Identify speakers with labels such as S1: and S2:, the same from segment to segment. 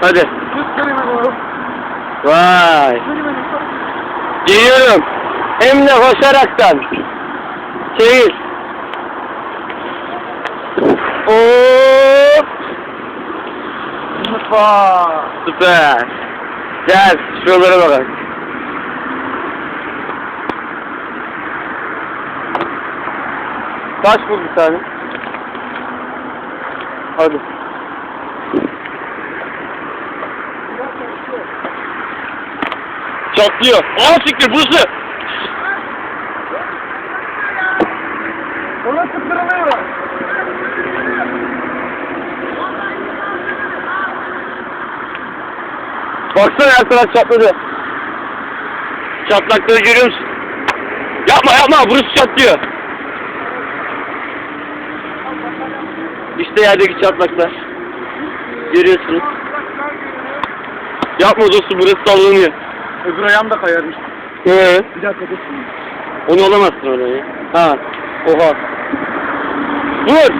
S1: Hadi. Vay. Geliyorum. Hem de koşaraktan. Çevir.
S2: Mutfağa.
S1: süper. Gel şuralara bakalım. Kaç vur bir tane? Hadi. Çatlıyor. Aa siktir burası.
S2: Orası kırılıyor.
S1: Baksana her taraf çatladı. Çatlakları görüyor musun? Yapma yapma burası çatlıyor. İşte yerdeki çatlaklar. Görüyorsunuz. Yapma dostum burası sallanıyor.
S2: Öbür ayağım da kayarmış.
S1: Ee,
S2: Bir dakika dur.
S1: onu alamazsın oradan ya. Ha. Oha. Vur.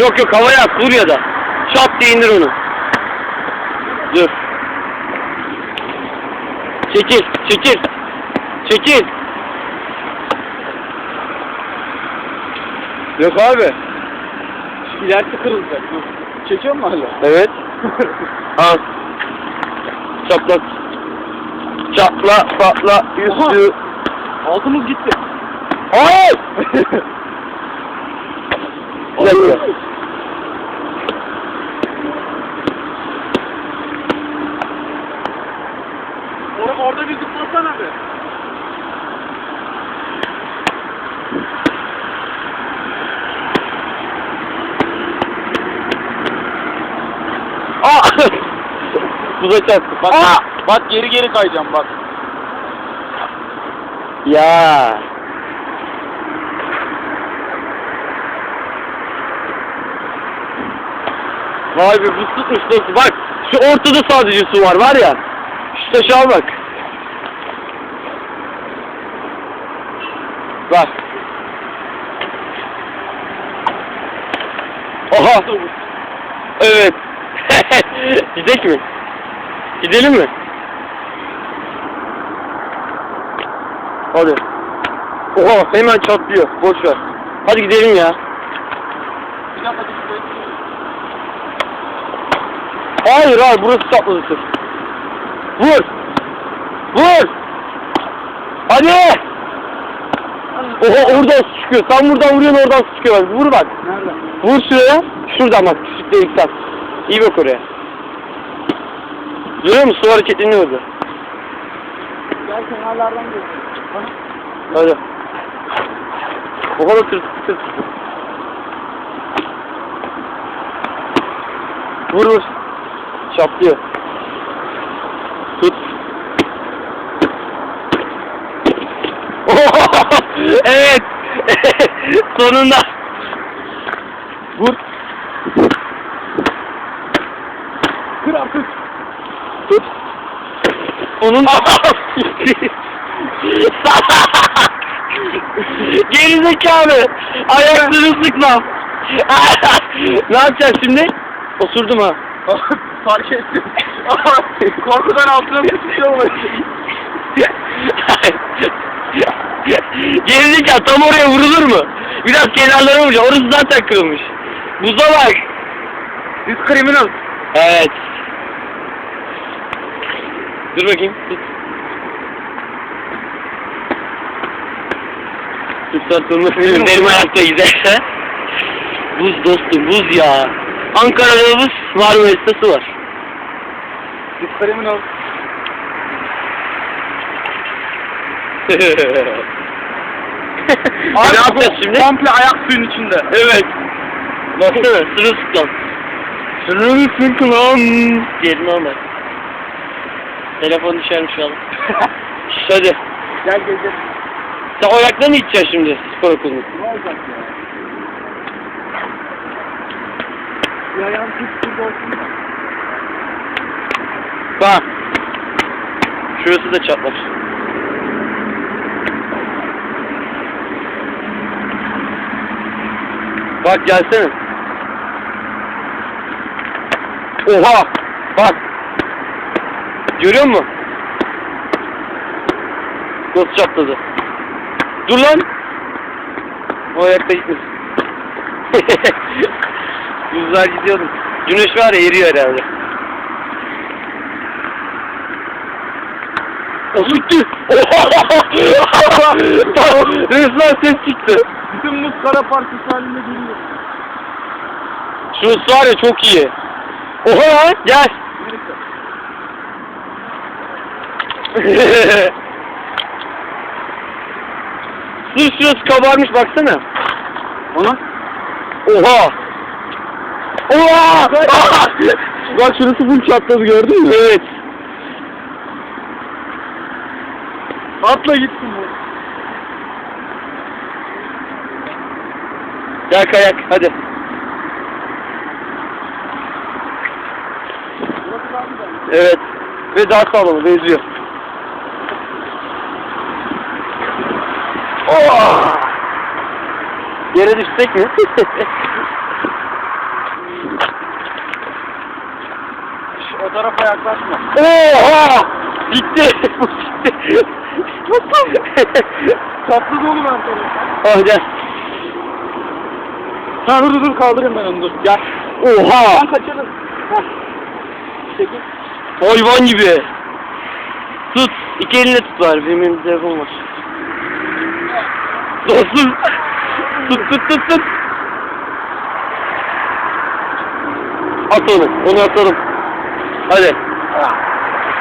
S1: Yok yok havaya at vur ya da. Şap diye indir onu. Dur. Çekil, çekil. Çekil.
S2: Yok abi. Şu ilerisi kırılacak. Dur. Çekiyor mu hala?
S1: Evet. Al. Çatlak. Çatla, patla, üstü.
S2: Altımız gitti.
S1: Ay! Bir dakika.
S2: Or orada bir zıplasana be.
S1: Aa! Buza çarptı.
S2: Bak,
S1: Aa!
S2: bak geri geri kayacağım bak.
S1: Ya. Vay be bu tutmuş dostum. Bak şu ortada sadece su var var ya. Şu taşa bak. Bak. Oha. Evet. Gidecek mi? Gidelim mi? Hadi. Oha hemen çatlıyor. Boş ver. Hadi gidelim ya. Hayır hayır burası çatladı sırf. Vur. Vur. Hadi. Oha oradan su çıkıyor. Sen buradan vuruyorsun oradan su çıkıyor. Vur bak.
S2: Nereden?
S1: Vur şuraya. Şuradan bak. Küçük delikten. İyi bak oraya. Görüyor musun? Su hareketleniyor orada.
S2: Gel kenarlardan gel.
S1: Hadi. O kadar tır tır. Vur vur. Çaplıyor. Tut. evet. Sonunda. Vur. Onun Gerizekalı. Ayaklarını sıkma. ne yapacağız şimdi? Osurdum ha.
S2: Fark ettim. Korkudan altına sıkışıyor mu?
S1: Gerizekalı tam oraya vurulur mu? Biraz kenarlara vuracağım. Orası zaten kırılmış. Buza bak.
S2: Biz kriminal.
S1: Evet. Dur bakayım. Tut. Tutsan benim ayakta giderse. Buz dostum buz ya. Ankara'da buz Marmaris'te su var.
S2: Biz kriminal.
S1: ne yapacağız şimdi?
S2: Komple ayak suyun içinde.
S1: Evet. Baksana sırılsıklam. Sırılsıklam. Yerini alma. Telefon düşermiş şu an. Şş, Hadi.
S2: Gel gel.
S1: Sen o ayakla mı gideceksin şimdi spor okuluna?
S2: Ne olacak ya? Ayağım tut burada olsun da.
S1: Bak. Şurası da çatlar. Bak gelsene. Oha! Bak! Görüyor musun? Nasıl çatladı? Dur lan! O ayakta gitmesin. Güzel gidiyordum. Güneş var ya eriyor herhalde. Gitti. Oha! Resmen ses çıktı.
S2: Bütün muz kara parçası halinde geliyor.
S1: Şurası var ya çok iyi. Oha lan gel. Sırf şurası kabarmış baksana.
S2: Ona?
S1: Oha. Oha.
S2: Bak şurası full çatladı gördün mü?
S1: evet.
S2: Atla gitsin bu.
S1: Gel kayak hadi. Evet. Ve daha sağlam benziyor. Oh! Yere düşsek mi?
S2: O tarafa yaklaşma.
S1: Oha! Gitti. Bu gitti.
S2: Çatladı oğlum ben seni.
S1: ah gel.
S2: Ha dur dur dur kaldırayım ben onu dur. Gel.
S1: Oha!
S2: Ben kaçırdım. Hah. Çekil.
S1: Hayvan gibi. Tut. İki elinle tut bari. Benim elimde telefon var. Dostum. Tut tut tut tut. At onu. Onu atalım. Hadi.